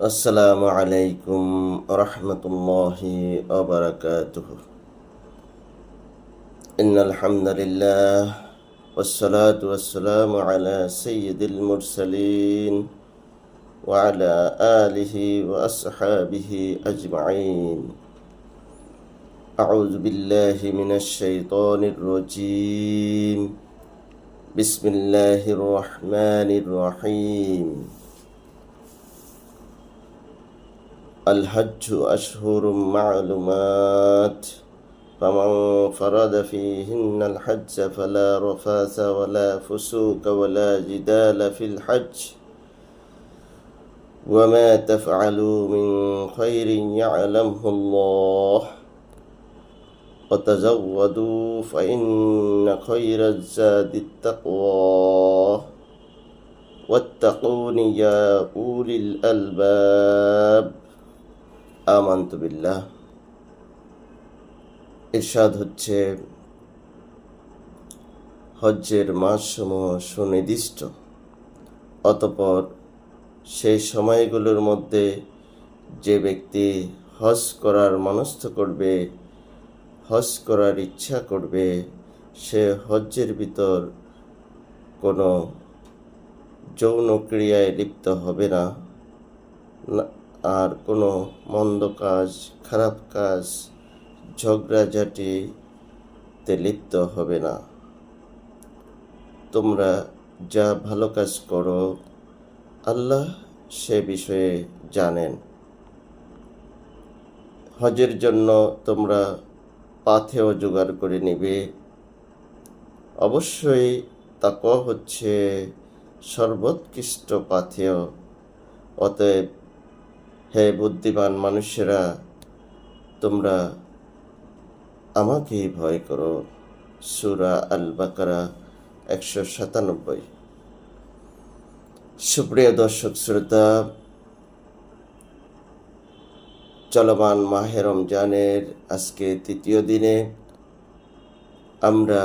السلام عليكم ورحمة الله وبركاته. إن الحمد لله والصلاة والسلام على سيد المرسلين وعلى آله وأصحابه أجمعين. أعوذ بالله من الشيطان الرجيم. بسم الله الرحمن الرحيم. الحج أشهر معلومات. فمن فرد فيهن الحج فلا رفاث ولا فسوق ولا جدال في الحج. وما تفعلوا من خير يعلمه الله. وتزودوا فإن خير الزاد التقوى. واتقون يا أولي الألباب. আমান্ত বিল্লাহ। ইরশাদ হচ্ছে হজ্জের মাসসমূহ সুনির্দিষ্ট। অতপর সেই সময়গুলোর মধ্যে যে ব্যক্তি হজ করার মনস্থ করবে, হজ করার ইচ্ছা করবে, সে হজ্জের ভিতর কোনো যৌন ক্রিয়ায় লিপ্ত হবে না- আর কোনো মন্দ কাজ, খারাপ কাজ ঝগড়াঝাটিতে লিপ্ত হবে না। তোমরা যা ভালো কাজ করো, আল্লাহ সে বিষয়ে জানেন। হজের জন্য তোমরা পাথেও জোগাড় করে নিবে। অবশ্যই তাক হচ্ছে সর্বোৎকৃষ্ট পাথেয়, অতএব হে বুদ্ধিমান মানুষেরা, তোমরা আমাকে ভয় করো। সুরা আল বাকারা একশো সাতানব্বই। সুপ্রিয় দর্শক, শ্রোতা, চলমান মাহে রমজানের আজকে তৃতীয় দিনে আমরা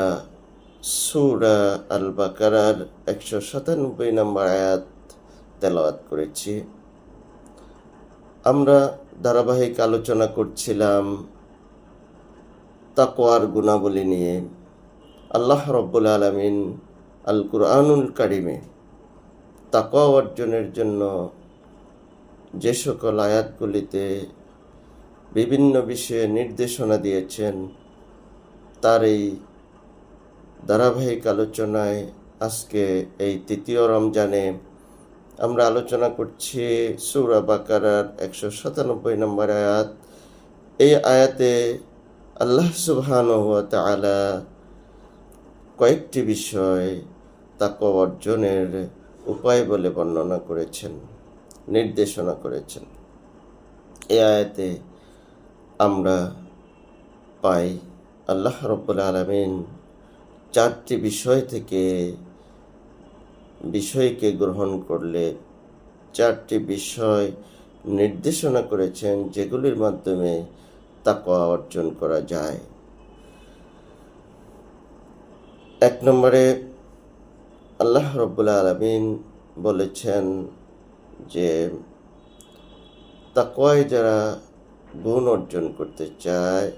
সুরা আল বাকারার একশো সাতানব্বই নম্বর আয়াত তেলাওয়াত করেছি। আমরা ধারাবাহিক আলোচনা করছিলাম তাকোয়ার গুণাবলী নিয়ে। আল্লাহ রব্বুল আলমিন আল কুরআনুল কারিমে তাকোয়া অর্জনের জন্য যে সকল আয়াতগুলিতে বিভিন্ন বিষয়ে নির্দেশনা দিয়েছেন, তার এই ধারাবাহিক আলোচনায় আজকে এই তৃতীয় রমজানে আমরা আলোচনা করছি সৌরা বাকারার একশো সাতানব্বই নম্বর আয়াত। এই আয়াতে আল্লাহ সুবহান তাআলা কয়েকটি বিষয় তাকে অর্জনের উপায় বলে বর্ণনা করেছেন, নির্দেশনা করেছেন। এই আয়াতে আমরা পাই আল্লাহ রব্বুল আলমিন চারটি বিষয় থেকে বিষয়কে গ্রহণ করলে চারটি বিষয় নির্দেশনা করেছেন, যেগুলির মাধ্যমে তাকওয়া অর্জন করা যায়। এক নম্বরে আল্লাহ রব্বুল আলমিন বলেছেন যে, তাকওয়ায় যারা গুণ অর্জন করতে চায়,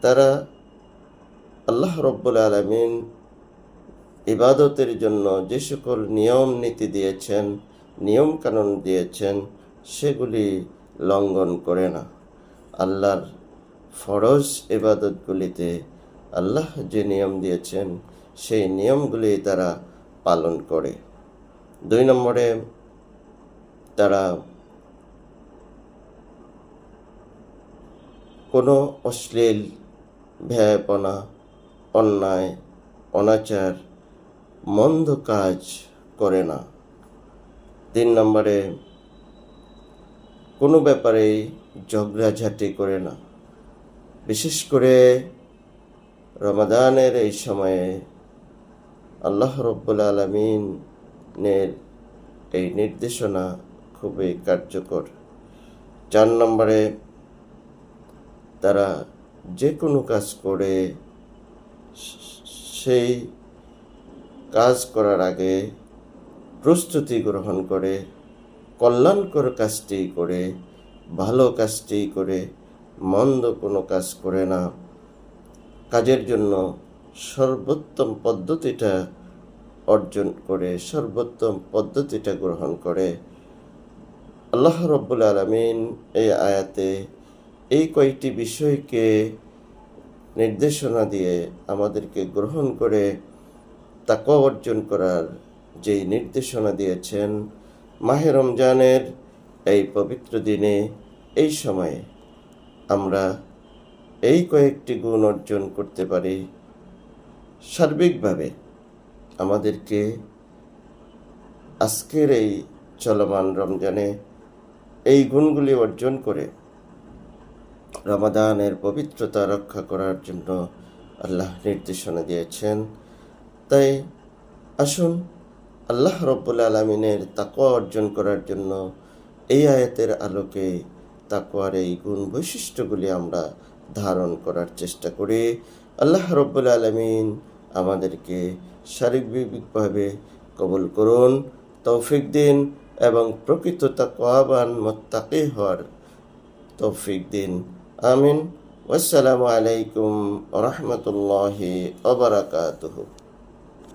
তারা আল্লাহ রব্বুল আলমিন ইবাদতের জন্য যে সকল নিয়ম নীতি দিয়েছেন, নিয়ম কানুন দিয়েছেন, সেগুলি লঙ্ঘন করে না। আল্লাহর ফরজ ইবাদতগুলিতে আল্লাহ যে নিয়ম দিয়েছেন, সেই নিয়মগুলি তারা পালন করে। দুই নম্বরে তারা কোনো অশ্লীল ভ্যাপনা অন্যায়, অনাচার মন্দ কাজ করে না। তিন নম্বরে, কোনো ব্যাপারেই ঝগড়াঝাটি করে না। বিশেষ করে রমাদানের এই সময়ে আল্লাহ রব্বুল আলমিনের এই নির্দেশনা খুবই কার্যকর। চার নম্বরে, তারা যে কোনো কাজ করে সেই কাজ করার আগে প্রস্তুতি গ্রহণ করে, কল্যাণকর কাজটি করে, ভালো কাজটি করে, মন্দ কোনো কাজ করে না। কাজের জন্য সর্বোত্তম পদ্ধতিটা অর্জন করে, সর্বোত্তম পদ্ধতিটা গ্রহণ করে। আল্লাহ রব্বুল আলমিন এই আয়াতে এই কয়েকটি বিষয়কে নির্দেশনা দিয়ে আমাদেরকে গ্রহণ করে তাকে অর্জন করার যেই নির্দেশনা দিয়েছেন, মাহে রমজানের এই পবিত্র দিনে এই সময়ে আমরা এই কয়েকটি গুণ অর্জন করতে পারি। সার্বিকভাবে আমাদেরকে আজকের এই চলমান রমজানে এই গুণগুলি অর্জন করে রমাদানের পবিত্রতা রক্ষা করার জন্য আল্লাহ নির্দেশনা দিয়েছেন। তাই আসুন আল্লাহ রব্বুল আলমিনের তাকওয়া অর্জন করার জন্য এই আয়াতের আলোকে তাকওয়ার এই গুণ বৈশিষ্ট্যগুলি আমরা ধারণ করার চেষ্টা করি। আল্লাহ রব্বুল আলমিন আমাদেরকে শারীরিকভাবে কবুল করুন, তৌফিক দিন এবং প্রকৃত তাকওয়াবান মোত্তাকি হওয়ার তৌফিক দিন। আমিন। ওয়াসসালামু আলাইকুম রহমতুল্লাহি ওবরাকাতুহু